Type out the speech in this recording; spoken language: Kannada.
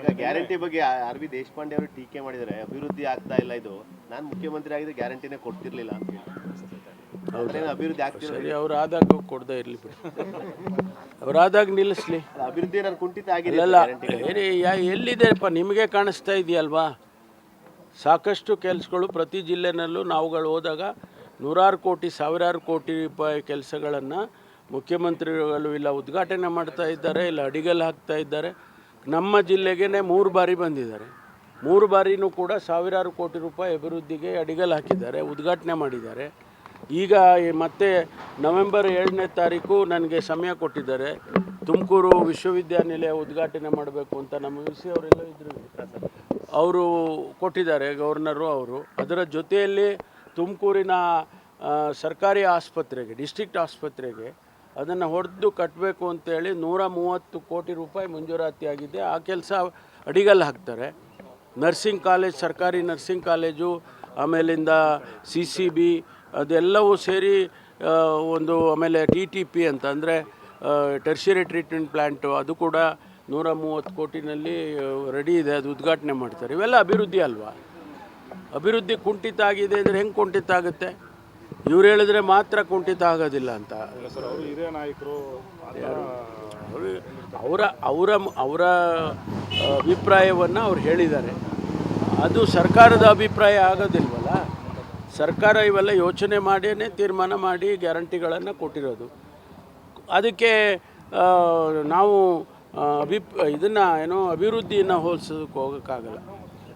ಈಗ ಗ್ಯಾರಂಟಿ ಬಗ್ಗೆ ಆರ್ ಬಿ ದೇಶಪಾಂಡೆ ಅವರು ಟೀಕೆ ಮಾಡಿದ್ದಾರೆ. ಅಭಿವೃದ್ಧಿ ಆಗ್ತಾ ಇಲ್ಲ ಇದು. ನಾನು ಮುಖ್ಯಮಂತ್ರಿ ಆಗಿದ್ರೆ ಗ್ಯಾರಂಟಿನೇ ಕೊಡ್ತಿರ್ಲಿಲ್ಲ ಅಂತ ಹೇಳಿ. ಅಭಿವೃದ್ಧಿ ಆಗ್ತಿಲ್ಲ ಸರಿ ಅವ್ರು ಆದಾಗ ಕೊಡದೇ ಇರಲಿ ಬಿಡಿ. ಅವ್ರು ಆದಾಗ ನಿಲ್ಲಿಸ್ಲಿ. ಅಭಿವೃದ್ಧಿ ನಾನು ಕುಂಠಿತ ಆಗಿಲ್ಲ ಎಲ್ಲಿದೆಪ್ಪ ನಿಮಗೆ ಕಾಣಿಸ್ತಾ ಇದೆಯಲ್ವಾ? ಸಾಕಷ್ಟು ಕೆಲಸಗಳು ಪ್ರತಿ ಜಿಲ್ಲೆನಲ್ಲೂ ನಾವುಗಳು ಹೋದಾಗ ನೂರಾರು ಕೋಟಿ ಸಾವಿರಾರು ಕೋಟಿ ರೂಪಾಯಿ ಕೆಲಸಗಳನ್ನು ಮುಖ್ಯಮಂತ್ರಿಗಳು ಇಲ್ಲ ಉದ್ಘಾಟನೆ ಮಾಡ್ತಾ ಇದ್ದಾರೆ ಇಲ್ಲ ಅಡಿಗೆಲ್ಲ ಹಾಕ್ತಾ ಇದ್ದಾರೆ. ನಮ್ಮ ಜಿಲ್ಲೆಗೇ ಮೂರು ಬಾರಿ ಬಂದಿದ್ದಾರೆ. ಮೂರು ಬಾರಿನೂ ಕೂಡ ಸಾವಿರಾರು ಕೋಟಿ ರೂಪಾಯಿ ಅಭಿವೃದ್ಧಿಗೆ ಅಡಿಗಲು ಹಾಕಿದ್ದಾರೆ, ಉದ್ಘಾಟನೆ ಮಾಡಿದ್ದಾರೆ. ಈಗ ಮತ್ತೆ ನವೆಂಬರ್ ಏಳನೇ ತಾರೀಕು ನನಗೆ ಸಮಯ ಕೊಟ್ಟಿದ್ದಾರೆ. ತುಮಕೂರು ವಿಶ್ವವಿದ್ಯಾನಿಲಯ ಉದ್ಘಾಟನೆ ಮಾಡಬೇಕು ಅಂತ ನಮ್ಮ ವಿ ಸಿ ಅವರೆಲ್ಲ ಇದ್ದರು ಅವರು ಕೊಟ್ಟಿದ್ದಾರೆ, ಗವರ್ನರು ಅವರು. ಅದರ ಜೊತೆಯಲ್ಲಿ ತುಮಕೂರಿನ ಸರ್ಕಾರಿ ಆಸ್ಪತ್ರೆಗೆ, ಡಿಸ್ಟ್ರಿಕ್ಟ್ ಆಸ್ಪತ್ರೆಗೆ ಅದನ್ನು ಹೊಡೆದು ಕಟ್ಟಬೇಕು ಅಂತೇಳಿ ನೂರ ಮೂವತ್ತು ಕೋಟಿ ರೂಪಾಯಿ ಮಂಜೂರಾತಿ ಆಗಿದೆ. ಆ ಕೆಲಸ ಅಡಿಗಲ್ಲಿ ಹಾಕ್ತಾರೆ. ನರ್ಸಿಂಗ್ ಕಾಲೇಜ್, ಸರ್ಕಾರಿ ನರ್ಸಿಂಗ್ ಕಾಲೇಜು, ಆಮೇಲಿಂದ ಸಿ ಸಿ ಬಿ, ಅದೆಲ್ಲವೂ ಸೇರಿ ಒಂದು ಆಮೇಲೆ ಟಿ ಟಿ ಪಿ ಅಂತ ಅಂದರೆ ಟರ್ಷರಿ ಟ್ರೀಟ್ಮೆಂಟ್ ಪ್ಲ್ಯಾಂಟು ಅದು ಕೂಡ ನೂರ ಮೂವತ್ತು ಕೋಟಿನಲ್ಲಿ ರೆಡಿ ಇದೆ. ಅದು ಉದ್ಘಾಟನೆ ಮಾಡ್ತಾರೆ. ಇವೆಲ್ಲ ಅಭಿವೃದ್ಧಿ ಅಲ್ವಾ? ಅಭಿವೃದ್ಧಿ ಕುಂಠಿತ ಆಗಿದೆ ಅಂದರೆ ಹೆಂಗೆ ಕುಂಠಿತ ಆಗುತ್ತೆ? ಇವ್ರು ಹೇಳಿದ್ರೆ ಮಾತ್ರ ಕುಂಠಿತ ಆಗೋದಿಲ್ಲ ಅಂತ. ಸರ್ ಅವರು ಹಿರಿಯ ನಾಯಕರು ಅವ್ರು- ಅವರ ಅವರ ಅವರ ಅಭಿಪ್ರಾಯವನ್ನು ಅವ್ರು ಹೇಳಿದ್ದಾರೆ. ಅದು ಸರ್ಕಾರದ ಅಭಿಪ್ರಾಯ ಆಗೋದಿಲ್ವಲ್ಲ? ಸರ್ಕಾರ ಇವೆಲ್ಲ ಯೋಚನೆ ಮಾಡಿಯೇ ತೀರ್ಮಾನ ಮಾಡಿ ಗ್ಯಾರಂಟಿಗಳನ್ನು ಕೊಟ್ಟಿರೋದು. ಅದಕ್ಕೆ ನಾವು ಆ, ಅಭಿಪ್ ಇದನ್ನು ಏನೋ ಅಭಿವೃದ್ಧಿಯನ್ನು ಹೋಲಿಸೋದಕ್ಕೆ ಹೋಗೋಕ್ಕಾಗಲ್ಲ.